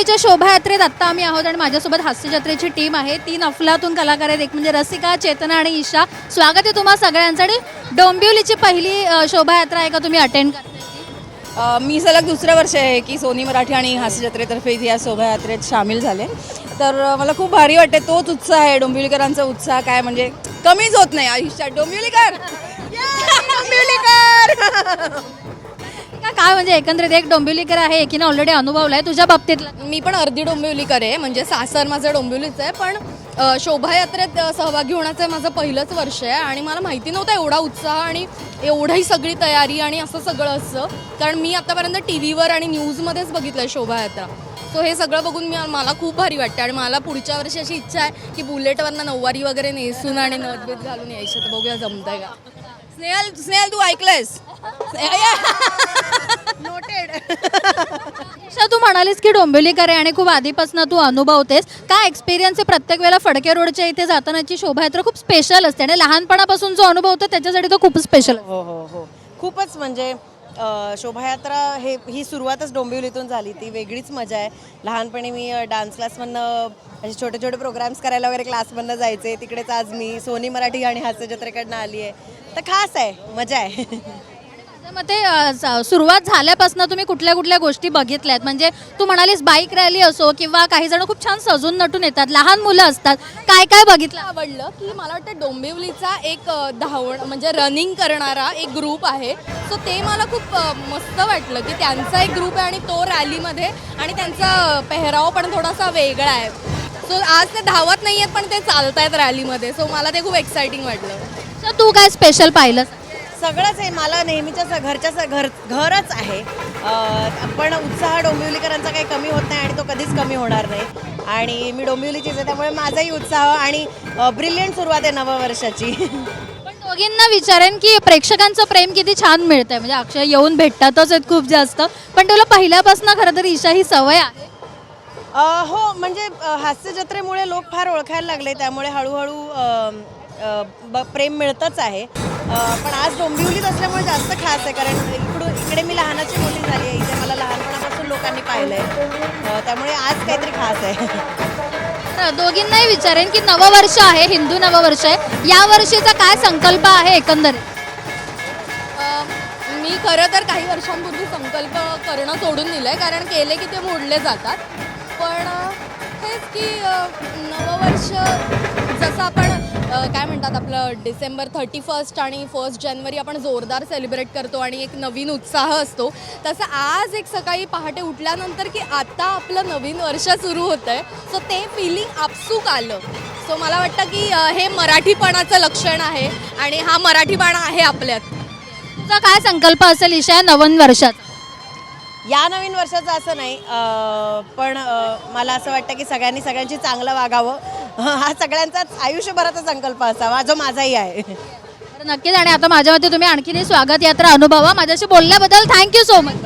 शोभायात्रेत आत्ता आम्ही आहोत आणि माझ्यासोबत हास्य जत्रेची टीम आहे. तीन अफलातून कलाकार आहेत. एक म्हणजे रसिका चेतना आणि ईशा. स्वागत आहे तुम्हा सगळ्यांचं आणि डोंबिवलीची पहिली अ, शोभायात्रा आहे का तुम्ही अटेंड करताय अ, मी सलग दुसरं वर्ष आहे की सोनी मराठी आणि हास्य जत्रेतर्फे या शोभायात्रेत सामील झाले. तर अ, मला खूप भारी वाटते. तोच उत्साह आहे डोंबिवलीकरांचा उत्साह काय म्हणजे कमीच होत नाही. आयुष्यात डोंबिवलीकर! डोंबिवलीकर! काय म्हणजे एकंदरीत एक डोंबिवलीकर आहे एकीने ऑलरेडी अनुभवलाय. तुझ्या बाबतीतला मी पण अर्धी डोंबिवलीकर आहे म्हणजे सासर माझं डोंबिवलीचं आहे पण अ, शोभायात्रेत अ, सहभागी होण्याचं माझं पहिलंच वर्ष आहे आणि मला माहिती नव्हता एवढा उत्साह आणि एवढी सगळी तयारी आणि असं सगळं असतं कारण मी आतापर्यंत टी व्हीवर आणि न्यूजमध्येच बघितलं आहे शोभायात्रा. सो हे सगळं बघून मी मला खूप भारी वाटतं आणि मला पुढच्या वर्षी अशी इच्छा आहे की बुलेटवरनं नऊवारी वगैरे नेसून आणि नदबीत घालून यायचं. तर बघूया जमतंय का. स्नेहल स्नेहल तू ऐकलंयस? नोटेड तू म्हणालीस की डोंबिवलीकर आहे आणि खूप आधीपासून तू अनुभवतेस. काय एक्सपिरियन्स आहे प्रत्येक वेळेला फडके रोडच्या इथे जातानाची शोभायात्रा खूप स्पेशल असते आणि लहानपणापासून जो अनुभव होतो त्याच्यासाठी तो खूप स्पेशल हो हो हो. खूपच म्हणजे अ, शोभायात्रा हे ही सुरुवातच डोंबिवलीतून झाली. ती वेगळीच मजा आहे. लहानपणी मी अ, डान्स क्लासमधनं असे छोटे छोटे प्रोग्राम्स करायला वगैरे क्लासमधनं जायचे. तिकडेच आज मी सोनी मराठी आणि हास्य जत्रेकडनं आली आहे. तर खास आहे. मजा आहे. अ, स- सुरुवात झाल्यापासून तुम्ही कुठल्या कुठल्या गोष्टी बघितल्यात? म्हणजे तू म्हणालीस बाईक रॅली असो किंवा काही जण खूप छान सजून नटून येतात लहान मुलं असतात. काय काय बघितलं? आवडलं की मला वाटतं डोंबिवलीचा एक अ, धावण म्हणजे रनिंग करणारा एक ग्रुप आहे. सो ते मला खूप अ, मस्त वाटलं की त्यांचा एक ग्रुप आहे आणि तो रॅलीमध्ये आणि त्यांचा पेहराव पण थोडासा वेगळा आहे. सो आज ते धावत नाही आहेत पण ते चालत आहेत रॅलीमध्ये. सो मला ते खूप एक्साइटिंग वाटलं. तर तू काय स्पेशल पाहिलं सगळंच आहे. मला नेहमीच्या स- घरच्या स- घर घरच आहे. पण उत्साह डोंबिवलीकरांचा काही कमी होत नाही आणि तो कधीच कमी होणार नाही. आणि मी डोंबिवलीचीच आहे त्यामुळे माझाही उत्साह आणि ब्रिलियंट सुरुवात आहे नववर्षाची. पण दोघींना विचारेन की प्रेक्षकांचं प्रेम किती छान मिळतंय. म्हणजे अक्षय येऊन भेटतातच आहेत खूप जास्त. पण तुला पहिल्यापासून खरं तर ईशा ही सवय आहे. हो म्हणजे हास्य जत्रेमुळे लोक फार ओळखायला लागले. त्यामुळे हळूहळू प्रेम मिळतच आहे. पण आज डोंबिवलीत असल्यामुळे जास्त खास आहे कारण इकडून इकडे मी लहानाची मोठी झाली आहे इथे मला लहानपणापासून लोकांनी पाहिलं आहे त्यामुळे आज काहीतरी खास आहे. दोघींनाही विचारेन की नववर्ष आहे हिंदू नववर्ष आहे. या वर्षीचा काय संकल्प आहे एकंदरीत? मी खरं तर काही वर्षांपूर्वी संकल्प करणं सोडून दिलं आहे कारण केले की ते मोडले जातात. पण हेच की नववर्ष जसं आपण काय म्हणतात आपलं डिसेंबर थर्टी फर्स्ट आणि फर्स्ट जानेवारी आपण जोरदार सेलिब्रेट करतो आणि एक नवीन उत्साह असतो. तसं आज एक सकाळी पहाटे उठल्यानंतर की आता आपलं नवीन वर्ष सुरू होतं आहे सो ते फिलिंग आपसूक आलं. सो मला वाटतं की हे मराठीपणाचं लक्षण आहे आणि हा मराठीपणा आहे आपल्यात. तुझा काय संकल्प असेल ईशा नवन नवीन वर्षात या नवीन वर्षाचं असं नाही पण मला असं वाटतं की सगळ्यांनी सगळ्यांशी चांगलं वागावं. हा सगळ्यांचाच आयुष्यभराचा संकल्प असावा जो माझाही आहे. तर नक्कीच. आणि आता माझ्या मते तुम्ही आणखीनही स्वागत यात्रा अनुभवा. माझ्याशी बोलल्याबद्दल थँक्यू सो मच